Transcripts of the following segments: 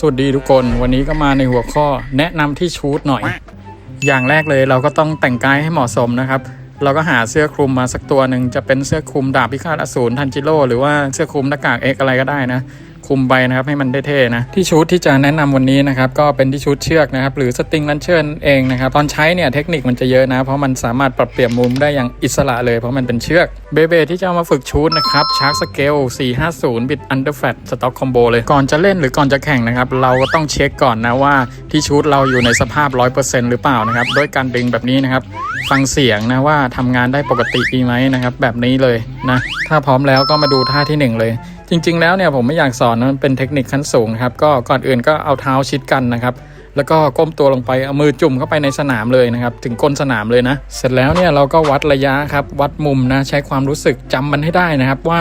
สวัสดีทุกคนวันนี้ก็มาในหัวข้อแนะนำที่ชูดหน่อย อย่างแรกเลยเราก็ต้องแต่งกายให้เหมาะสมนะครับ เราก็หาเสื้อคลุมมาสักตัวหนึ่งจะเป็นเสื้อคลุมดาบพิฆาตอสูรทันจิโร่หรือว่าเสื้อคลุมหน้ากากเอ็กอะไรก็ได้นะ คลุมไปนะครับให้มันเท่ๆนะที่ชุดที่จะแนะนำวันนี้นะครับก็เป็นที่ชุดเชือกนะครับหรือสตริงลันเชิญเองนะครับตอนใช้เนี่ยเทคนิคมันจะเยอะนะเพราะมันสามารถปรับเปลี่ยนมุมได้อย่างอิสระเลยเพราะมันเป็นเชือกเบเบที่จะเอามาฝึกชุดนะครับชาร์กสเกล450บิตอันเดอร์แฟตสต็อกคอมโบเลยก่อนจะเล่นหรือก่อนจะแข่งนะครับเราก็ต้องเช็คก่อนนะว่าที่ชุดเราอยู่ในสภาพ 100%หรือเปล่านะครับด้วยการดึงแบบนี้นะครับฟังเสียงนะว่าทำงานได้ปกติดีไหมนะครับ แบบนี้เลยนะถ้าพร้อมแล้วก็มาดูท่าที่หนึ่งเลย จริง ๆ แล้วเนี่ยผมไม่อยากสอนมันเป็นเทคนิคขั้นสูงครับก็ก่อนอื่นก็เอาเท้าชิดกันนะครับแล้วก็ก้มตัวลงไปเอามือจุ่มเข้าไปในสนามเลยนะครับ ถึงก้นสนามเลยนะ เสร็จแล้วเนี่ยเราก็วัดระยะครับ วัดมุมนะใช้ความรู้สึกจำมันให้ได้นะครับ ว่า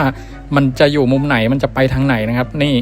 มันจะอยู่มุมไหนมันจะไปทางไหนนะครับ นี่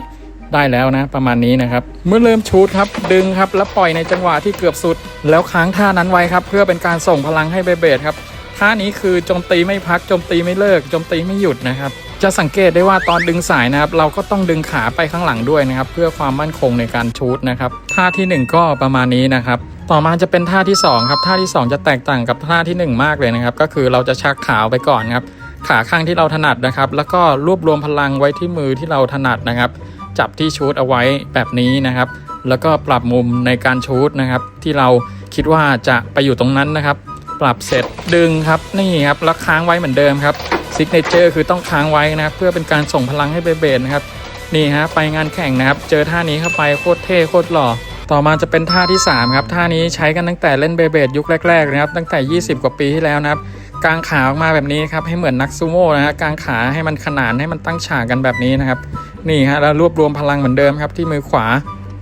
ได้แล้วนะ ประมาณนี้นะครับ เมื่อเริ่มชูดครับดึงครับแล้วปล่อยในจังหวะที่เกือบสุด แล้วค้างท่านั้นไว้ครับเพื่อเป็นการส่งพลังให้เบเบดครับท่านี้คือโจมตีไม่พักโจมตีไม่เลิกโจมตีไม่หยุดนะครับจะสังเกตได้ว่าตอนดึงสายนะครับ เราก็ต้องดึงขาไปข้างหลังด้วยนะครับ เพื่อความมั่นคงในการชูดนะครับท่าทีหนึ่1 ก็ประมาณนี้นะครับ ต่อมาจะเป็นท่าที่ 2 ครับท่าที่ 2 จะแตกต่างกับท่าทีหนึ่1 มากเลยนะครับ ก็คือเราจะชักขาไปก่อนครับขาข้างที่เราถนัดนะครับ แล้วก็รวบรวมพลังไว้ที่มือที่เราถนัดนะครับ จับที่ชูดเอาไว้แบบนี้นะครับ แล้วก็ปรับมุมในการชูดนะครับ ที่เราคิดว่าจะไปอยู่ตรงนั้นนะครับ ปรับเสร็จดึงครับนี่ครับแล้วค้างไว้เหมือนเดิมครับซิกเนเจอร์คือต้องค้างไว้นะครับเพื่อเป็นการส่งพลังให้เบเบดนะครับนี่ฮะไปงานแข่งนะครับ เจอท่านี้เข้าไปโคตรเท่โคตรหล่อต่อมาจะเป็นท่าที่ 3 ครับ ท่านี้ใช้กันตั้งแต่เล่นเบเบดยุคแรกๆนะครับ ตั้งแต่ 20 กว่าปีที่แล้วนะครับกางขาออกมาแบบนี้ครับให้เหมือนนักซูโม่นะฮะกางขาให้มันขนานให้มันตั้งฉากกันแบบนี้นะครับ นี่ฮะแล้วรวบรวมพลังเหมือนเดิมครับที่มือขวา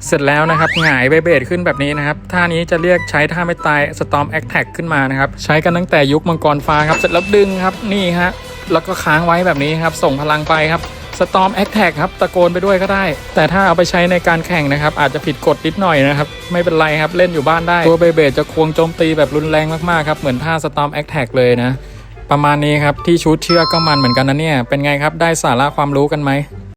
เสร็จแล้วนะครับหงายเบเบดขึ้นแบบนี้นะครับท่านี้จะเรียกใช้ท่าไม่ตาย Storm a t t a c k ขึ้นมานะครับใช้กันตั้งแต่ยุคมังกรฟ้าครับเสร็จแล้วดึงครับนี่ฮะแล้วก็ค้างไว้แบบนี้ครับส่งพลังไปครับ Storm a t t a c k ครับตะโกนไปด้วยก็ได้ แต่ถ้าเอาไปใช้ในการแข่งนะครับอาจจะผิดกฎนิดหน่อยนะครับไม่เป็นไรครับเล่นอยู่บ้านได้ ตัวเบเบดจะควงโจมตีแบบรุนแรงมากๆครับเหมือนท่า Storm a t t a c k เลยนะประมาณนี้ครับที่ชุดเชือกก็มันเหมือนกันนะเนี่ยเป็นไงครับได้สาระความรู้กันไหม